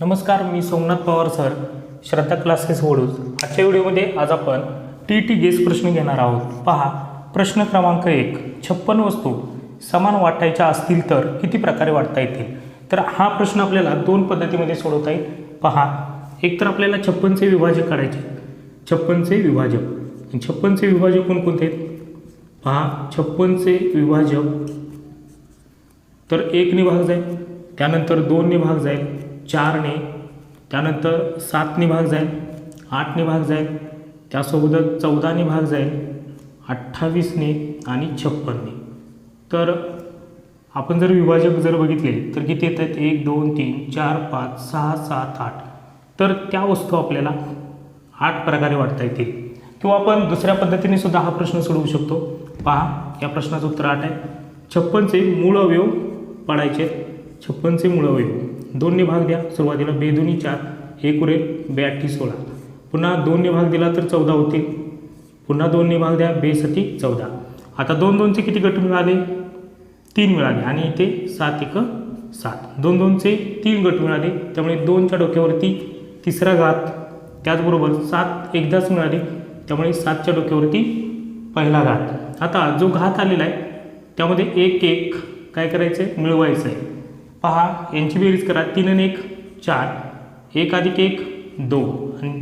नमस्कार मी Somnath Pawar sir Shraddha classes Vaduj. आजच्या व्हिडिओमध्ये आज आपण टी टी गेस प्रश्न घेणार आहोत. पहा प्रश्न क्रमांक एक छप्पन वस्तू समान वाटायच्या असतील तर किती प्रकारे वाटता येतील? तर हा प्रश्न आपल्याला दोन पद्धतीमध्ये सोडवता येईल. पहा एक तर आपल्याला छप्पनचे विभाजक काढायचे छप्पनचे विभाजक. छप्पनचे विभाजक कोणकोणते आहेत? पहा छप्पनचे विभाजक. तर एकने भाग जाईल त्यानंतर दोनने भाग जाईल. चारने त्यानंतर सातने भाग जाईल आठने भाग जाईल त्यासोबतच चौदाने भाग जाईल अठ्ठावीसने आणि छप्पनने. तर आपण जर विभाजक जर बघितले तर किती येत आहेत एक दोन तीन चार पाच सहा सात आठ. तर त्या वस्तू आपल्याला आठ प्रकारे वाटता येतील. किंवा आपण दुसऱ्या पद्धतीने सुद्धा हा प्रश्न सोडवू शकतो. पहा या प्रश्नाचं उत्तर आठ आहे. छप्पनचे मूळ अवयव पडायचे छप्पनचे मूळ अवयव. दोनने भाग द्या. सुरुवातीला बेदोनी चार. एक उरेल बेअठी सोळा. पुन्हा दोनने भाग दिला तर चौदा होतील. पुन्हा दोनने भाग द्या. बेसती चौदा. आता दोन दोनचे किती गट मिळाले? तीन मिळाले. आणि इथे सात एक सात. दोन दोनचे तीन गट मिळाले. त्यामुळे दोनच्या डोक्यावरती तिसरा घात. त्याचबरोबर सात एकदाच मिळाले. त्यामुळे सातच्या डोक्यावरती पहिला घात. आता जो घात आलेला आहे त्यामध्ये एक एक काय करायचं आहे मिळवायचं आहे पहा यांची बेरीज करा. तीन आणि एक चार. एक अधिक एक दोन. आणि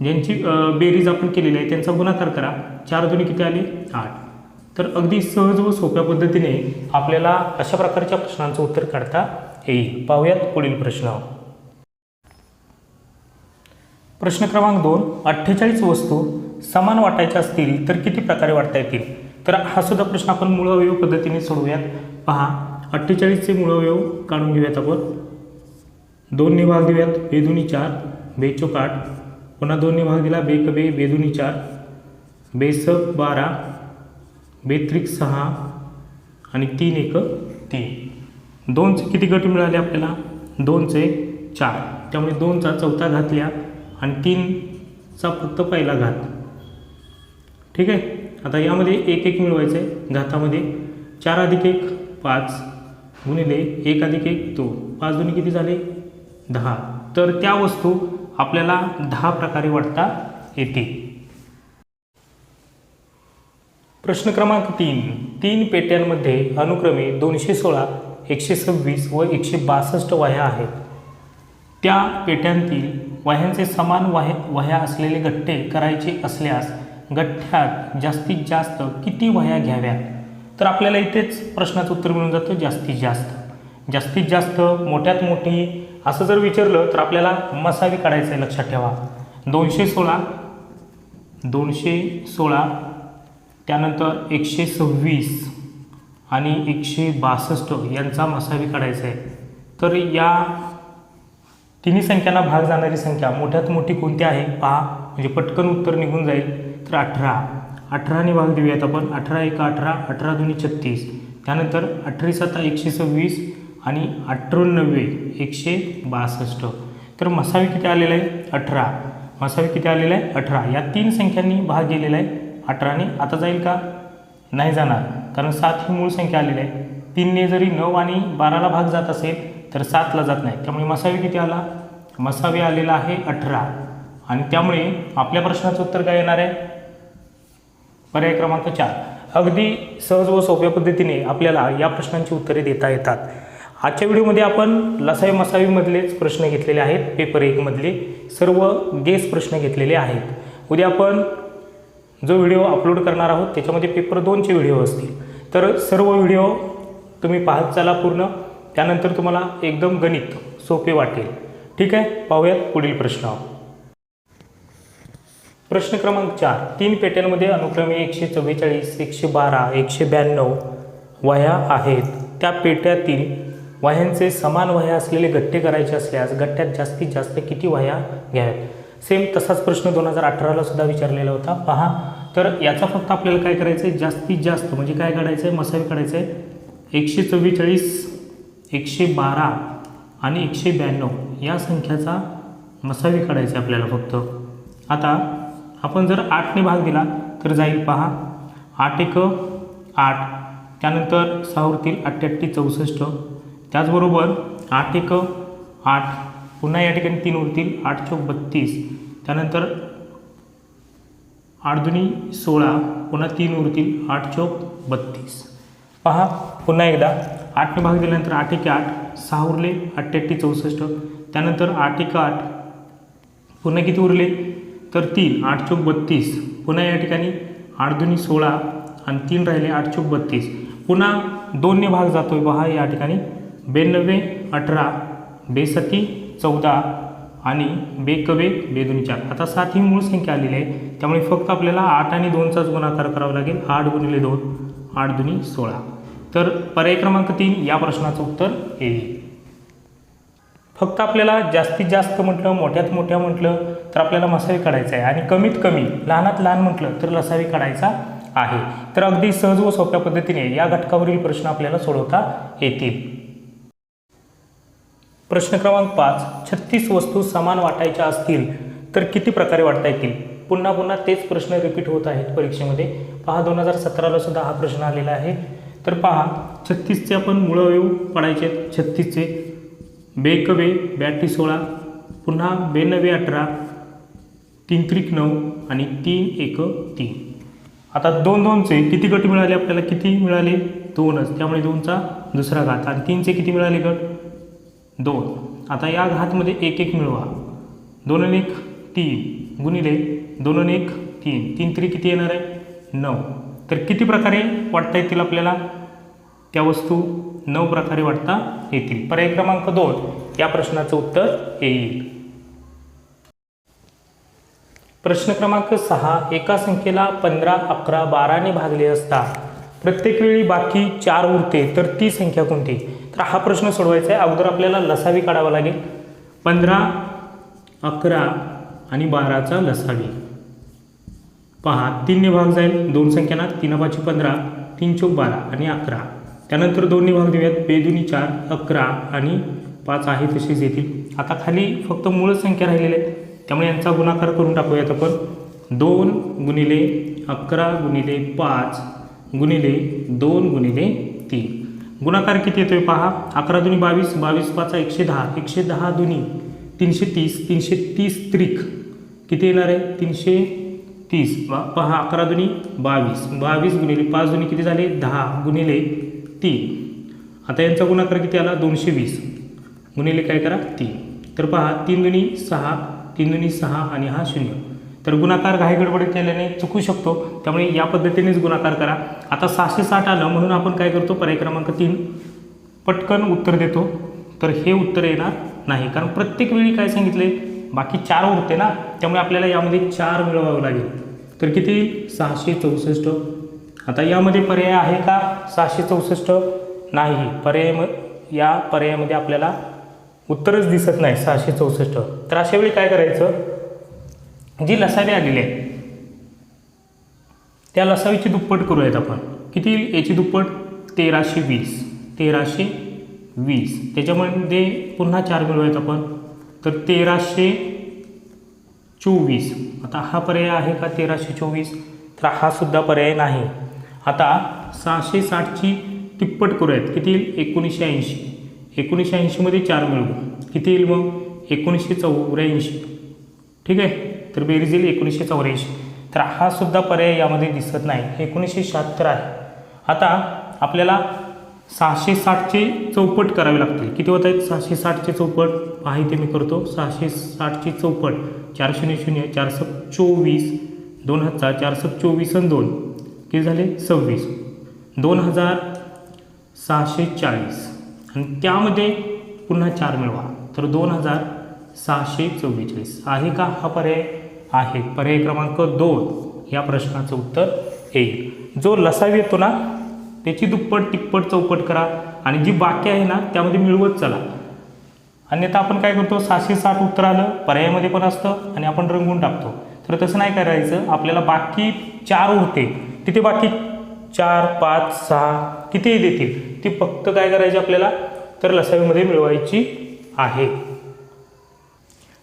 ज्यांची बेरीज आपण केलेली आहे त्यांचा गुणाकार करा. चार दोन्ही किती आले? आठ. तर अगदी सहज व सोप्या पद्धतीने आपल्याला अशा प्रकारच्या प्रश्नांचं उत्तर काढता येईल. पाहूयात पुढील प्रश्न. प्रश्न क्रमांक दोन. अठ्ठेचाळीस वस्तू समान वाटायच्या असतील तर किती प्रकारे वाटता येतील? तर हा सुद्धा प्रश्न आपण मूळ अवयव पद्धतीने सोडवूयात. पहा अठ्ठेचाळीसचे मूळ काढून घेऊयात आपण. दोनने भाग देऊयात बेदुनी चार बेचोक आठ. पुन्हा दोनने भाग दिला बेक बे बेदुनी चार. बेसक बारा बेत्रिक सहा आणि तीन एक तीन. दोनचे किती गट मिळाले आपल्याला? दोनचे चार. त्यामुळे दोनचा चौथा घात लिहा आणि तीनचा फक्त पहिला घात. ठीक आहे? आता यामध्ये एक एक मिळवायचं. आहे घातामध्ये चार अधिक एक पाच. गुणिले एक अधिक एक दोन पाच दोन्ही किती झाले? दहा. तर त्या वस्तू आपल्याला दहा प्रकारे वाटता येते. प्रश्न क्रमांक तीन. तीन पेट्यांमध्ये अनुक्रमे दोनशे सोळा एकशे सव्वीस व एकशे बासष्ट वह्या आहेत. त्या पेट्यांतील वह्यांचे समान वाह्या वह्या असलेले गठ्ठे करायचे असल्यास गठ्ठ्यात जास्तीत जास्त किती वह्या घ्याव्यात? तर आपल्याला इथेच प्रश्नाचं उत्तर मिळून जातं जास्तीत जास्त. जास्तीत जास्त मोठ्यात मोठी असं जर विचारलं तर आपल्याला मसावी काढायचं आहे लक्षात ठेवा. दोनशे सोळा दोनशे सोळा त्यानंतर एकशे सव्वीस आणि एकशे बासष्ट यांचा मसावी काढायचा आहे तर या तिन्ही संख्यांना भाग जाणारी संख्या मोठ्यात मोठी कोणती आहे? पहा म्हणजे पटकन उत्तर निघून जाईल. तर अठरा. अठराने भाग देऊयात आपण. अठरा एक अठरा अठरा दोन्ही छत्तीस. त्यानंतर अठरा साता एकशे सव्वीस आणि अठ्ठ्याण्णवे एकशे बासष्ट. तर मसावी किती आलेला आहे अठरा. मसावी किती आलेला आहे अठरा. या तीन संख्यांनी भाग गेलेला आहे. अठराने आता जाईल का? नाही जाणार. कारण सात ही मूळ संख्या आलेली आहे. तीनने जरी नऊ आणि बाराला भाग जात असेल तर सातला जात नाही. त्यामुळे मसावी किती आला? मसावी आलेला आहे अठरा. आणि त्यामुळे आपल्या प्रश्नाचं उत्तर काय येणार आहे? पर्याय क्रमांक चार. अगदी सहज व सोप्या पद्धतीने आपल्याला या प्रश्नांची उत्तरे देता येतात. आजच्या व्हिडिओमध्ये आपण लसाई मसावीमधलेच प्रश्न घेतलेले आहेत. पेपर एकमधले सर्व गेस प्रश्न घेतलेले आहेत. उद्या आपण जो व्हिडिओ अपलोड करणार आहोत त्याच्यामध्ये पेपर दोनचे व्हिडिओ असतील. तर सर्व व्हिडिओ तुम्ही पाहत चाला पूर्ण. त्यानंतर तुम्हाला एकदम गणित सोपे वाटेल. ठीक आहे? पाहूयात पुढील प्रश्न. प्रश्न क्रमांक चार. तीन पेट्यांमध्ये अनुक्रमे एकशे चव्वेचाळीस एकशे बारा एकशे ब्याण्णव वह्या आहेत. त्या पेट्यातील वह्यांचे समान वह्या असलेले गट्टे करायचे असल्यास गट्ट्यात जास्तीत जास्त किती वह्या घ्याव्यात? सेम तसाच प्रश्न दोन हजार अठराला सुद्धा विचारलेला होता. पहा. तर याचा फक्त आपल्याला काय करायचं आहे जास्तीत जास्त म्हणजे काय काढायचं आहे मसावी काढायचं आहे एकशे चव्वेचाळीस एकशे बारा आणि एकशे ब्याण्णव या संख्याचा मसावी काढायचा आहे आपल्याला फक्त. आता आपण जर आठने भाग दिला तर जाईल पहा. आठ एक आठ. त्यानंतर सहा उरतील अठ्ठ्याऐंशी चौसष्ट. त्याचबरोबर आठ एक आठ. पुन्हा या ठिकाणी तीन उरतील आठ चौक बत्तीस. त्यानंतर आठ दुनी सोळा पुन्हा तीन उरतील आठ चौक बत्तीस. पहा पुन्हा एकदा. आठने भाग दिल्यानंतर आठ एक आठ. सहा उरले अठ्ठ्याऐंशी चौसष्ट. त्यानंतर आठ एक आठ. पुन्हा किती उरले? तर तीन आठ चौक बत्तीस. पुन्हा या ठिकाणी आठ दुनी सोळा आणि तीन राहिले आठ चौक बत्तीस. पुन्हा दोनने भाग जातो आहे पहा या ठिकाणी. बेनव्वे अठरा बेसती चौदा आणि बेकवे बेदुनी चार. आता सात ही मूळ संख्या आलेली आहे. त्यामुळे फक्त आपल्याला आठ आणि दोनचाच गुणाकार करावा लागेल. आठ गुणिले दोन आठ दुनी सोळा. तर पर्याय क्रमांक तीन या प्रश्नाचं उत्तर येईल फक्त आपल्याला जास्तीत जास्त म्हटलं मोठ्यात मोठ्या म्हटलं तर आपल्याला मसावी काढायचा आहे. आणि कमीत कमी लहानात लहान म्हटलं तर लसावी काढायचा आहे. तर अगदी सहज व सोप्या पद्धतीने या घटकावरील प्रश्न आपल्याला सोडवता येतील. प्रश्न क्रमांक पाच छत्तीस वस्तू समान वाटायच्या असतील तर किती प्रकारे वाटता येतील? पुन्हा पुन्हा तेच प्रश्न रिपीट होत आहेत परीक्षेमध्ये. पहा दोन हजार सतराला सुद्धा हा प्रश्न आलेला आहे. तर पहा छत्तीसचे आपण मुळावयव पडायचे आहेत छत्तीसचे बेकवे बॅटरी सोळा पुन्हा बेनवे अठरा तीन त्रिक नऊ आणि तीन एक तीन. आता दोन दोनचे किती गट मिळाले? आपल्याला किती मिळाले? दोनच. त्यामुळे दोनचा दुसरा घात. आणि तीनचे किती मिळाले गट? दोन. आता या घातमध्ये एक एक मिळवा. दोन आणि एक तीन. गुणिले दोन आणि एक तीन. तीन तरी किती येणार आहे? नऊ. तर किती प्रकारे वाटता येतील आपल्याला? त्या वस्तू नऊ प्रकारे वाटता येतील. पर्याय क्रमांक दोन या प्रश्नाचं उत्तर येईल. प्रश्न क्रमांक सहा एका संख्येला पंधरा अकरा बाराने भागले असता प्रत्येक वेळी बाकी चार उरते तर ती संख्या कोणती? तर हा प्रश्न सोडवायचा आहे. अगोदर आपल्याला लसावी काढावा लागेल. पंधरा अकरा आणि बाराचा लसावी. पहा तीनने भाग जाईल. दोन संख्यांना तीन पाचशे पंधरा तीन चौक बारा आणि अकरा. त्यानंतर दोन्ही भाग देऊयात. बेदुनी चार अकरा आणि पाच आहे तसेच येतील. आता खाली फक्त मूळ संख्या राहिलेल्या आहेत. त्यामुळे यांचा गुणाकार करून टाकूयात आपण. दोन गुणिले अकरा गुणिले पाच गुणिले दोन गुणिले तीन. गुणाकार किती येतोय पहा. अकरा दुनी बावीस बावीस पाचा एकशे दहा. एकशे दहा दुनी तीनशे तीस तीनशे तीस त्रिक. किती येणार आहे? तीनशे तीस. पहा अकरा दुनी बावीस. बावीस गुणिले पाच दुनी किती झाले? दहा. गुणिले तीन. आता यांचा गुणाकार किती आला? दोनशे वीस. गुणिले काय करा? तीन. तर पहा तीन दुनी सहा तीन दुनी सहा आणि हा शून्य. तर गुणाकार घाई गडबडीत केल्याने चुकू शकतो. त्यामुळे या पद्धतीनेच गुणाकार करा. आता सहाशे साठ आलं म्हणून आपण काय करतो? पर्याय क्रमांक तीन. पटकन उत्तर देतो. तर हे उत्तर येणार नाही. कारण प्रत्येक वेळी काय सांगितले? बाकी चार उरते ना? त्यामुळे आपल्याला यामध्ये चार मिळवावं लागेल. तर किती? सहाशे चौसष्ट. आता यामध्ये पर्याय आहे का? सहाशे चौसष्ट नाही. पर्याय म या पर्यायामध्ये आपल्याला उत्तरच दिसत नाही सहाशे चौसष्ट. तर अशा वेळी काय करायचं? जी लसावी आलेली आहे त्या लसावीची दुप्पट करूयात आपण. किती येईल? याची दुप्पट तेराशे वीस. तेराशे वीस. त्याच्यामध्ये पुन्हा चार मिळवूयात आपण. तर तेराशे चोवीस. आता हा पर्याय आहे का? तेराशे चोवीस. तर हा सुद्धा पर्याय नाही. आता सहाशे साठची तिप्पट करूयात किती येईल? एकोणीसशे ऐंशी. एकोणीसशे ऐंशीमध्ये चार मिळवू. किती येईल मग? एकोणीसशे चौऱ्याऐंशी. ठीक आहे? तर बेरीज येईल एकोणीसशे चौऱ्याऐंशी. तर हा सुद्धा पर्याय यामध्ये दिसत नाही. एकोणीसशे शहात्तर आहे. आता आपल्याला सहाशे साठचे चौपट करावे लागतील. किती होत आहेत? सहाशे साठचे चौपट. पहा ते मी करतो. सहाशे साठची चौपट. चार शून्य शून्य चारशे चोवीस दोन हजार चारशे चोवीस आणि दोन. किती झाले? सव्वीस. दोन हजार सहाशे चाळीस. आणि त्यामध्ये पुन्हा चार मिळवा. तर दोन हजार सहाशे चव्वेचाळीस. आहे का? हा पर्याय आहे. पर्याय क्रमांक दोन या प्रश्नाचं उत्तर येईल जो लसावी येतो ना त्याची दुप्पट तिप्पट चौपट करा आणि जी बाकी आहे ना त्यामध्ये मिळवत चला. अन्यथा आपण काय करतो? सहाशे साठ उत्तर आलं पर्यायामध्ये पण असतं आणि आपण रंगवून टाकतो. तर तसं नाही करायचं. आपल्याला बाकी चार उरते तिथे बाकी चार पाच सहा कितीही देतील. ती फक्त काय करायची आपल्याला? तर लसावीमध्ये मिळवायची आहे.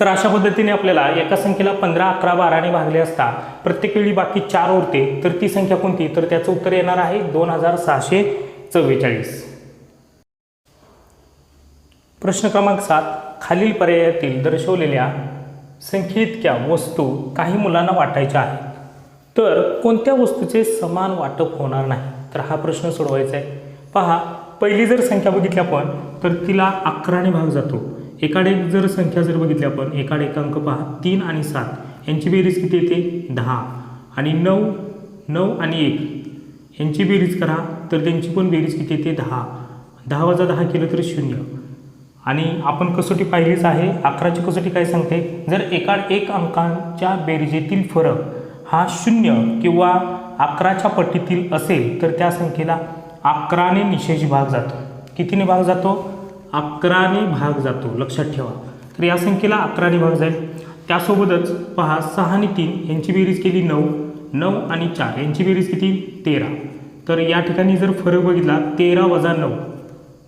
तर अशा पद्धतीने आपल्याला एका संख्येला पंधरा अकरा बाराने भागले असता प्रत्येक वेळी बाकी चार उरते तर ती संख्या कोणती? तर त्याचं उत्तर येणार आहे दोन हजार सहाशे चव्वेचाळीस. प्रश्न क्रमांक सात. खालील पर्यायातील दर्शवलेल्या संख्येइतक्या वस्तू काही मुलांना वाटायच्या आहेत. तर कोणत्या वस्तूचे समान वाटप होणार नाही? तर हा प्रश्न सोडवायचा आहे. पहा पहिली जर संख्या बघितली आपण तर तिला अकराने भाग जातो. एकाडे एक जर संख्या जर बघितली आपण एकाडे एक अंक पहा तीन आणि सात. यांची बेरीज किती येते? दहा. आणि नऊ नऊ आणि एक. यांची बेरीज करा तर त्यांची पण बेरीज किती येते? दहा. दहा वजा दहा केलं तर शून्य. आणि आपण कसोटी पाहिलीच आहे. अकराची कसोटी काय सांगते? जर एका एक अंकांच्या बेरीजेतील फरक हा शून्य किंवा अकराच्या पट्टीतील असेल तर त्या संख्येला अकराने निशेष भाग जातो. कितीने भाग जातो? अकराने भाग जातो. लक्षात ठेवा. तर या संख्येला अकराने भाग जाईल. त्यासोबतच पहा सहा आणि तीन यांची बेरीज केली नऊ. नऊ आणि चार यांची बेरीज किती? तेरा. तर या ठिकाणी जर फरक बघितला तेरा वजा नऊ.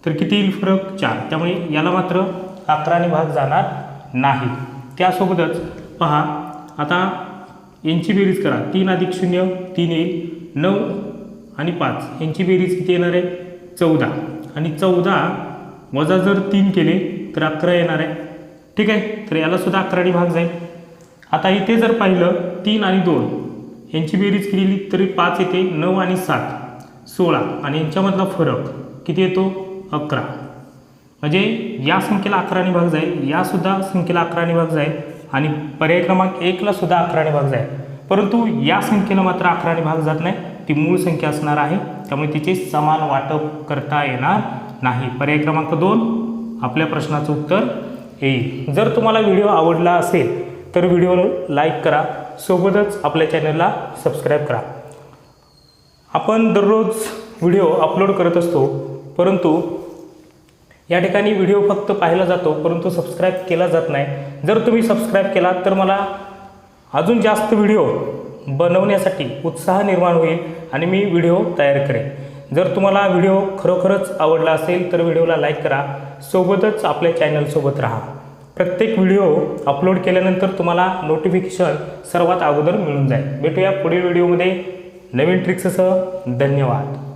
तर किती येईल फरक? चार. त्यामुळे याला मात्र अकराने भाग जाणार नाही. त्यासोबतच पहा आता यांची बेरीज करा. तीन अधिक शून्य तीन येईल नऊ आणि पाच. यांची बेरीज किती येणार आहे? चौदा. आणि चौदा वजा जर तीन केले तर अकरा येणार आहे. ठीक आहे? तर यालासुद्धा अकराने भाग जाईल. आता इथे जर पाहिलं तीन आणि दोन. यांची बेरीज केली तरी पाच येते. नऊ आणि सात. सोळा. आणि यांच्यामधला फरक किती येतो? अकरा. म्हणजे या संख्येला अकराने भाग जाईल. यासुद्धा संख्येला अकराने भाग जाईल. आणि पर्याय क्रमांक एकला सुद्धा अकराने भाग जाईल परंतु या संख्येला मात्र अकराने भाग जात नाही. ती मूळ संख्या असणार आहे. त्यामुळे तिचे समान वाटप करता येणार नाही. पर्याय क्रमांक दोन आपल्या प्रश्नाचं उत्तर येईल जर तुम्हाला व्हिडिओ आवडला असेल तर व्हिडिओला लाईक करा. सोबतच आपल्या चॅनलला सबस्क्राईब करा. आपण दररोज व्हिडिओ अपलोड करत असतो परंतु या ठिकाणी व्हिडिओ फक्त पाहिला जातो परंतु सबस्क्राईब केला जात नाही. जर तुम्ही सबस्क्राईब केला तर मला अजून जास्त व्हिडिओ बनवण्यासाठी उत्साह निर्माण होईल आणि मी व्हिडिओ तयार करेन. जर तुम्हाला व्हिडिओ खरोखरच आवडला असेल तर व्हिडिओला लाईक करा. सोबतच आपल्या चॅनलसोबत राहा. प्रत्येक व्हिडिओ अपलोड केल्यानंतर तुम्हाला नोटिफिकेशन सर्वात अगोदर मिळून जाईल. भेटूया पुढील व्हिडिओमध्ये. नवीन ट्रिक्ससह धन्यवाद.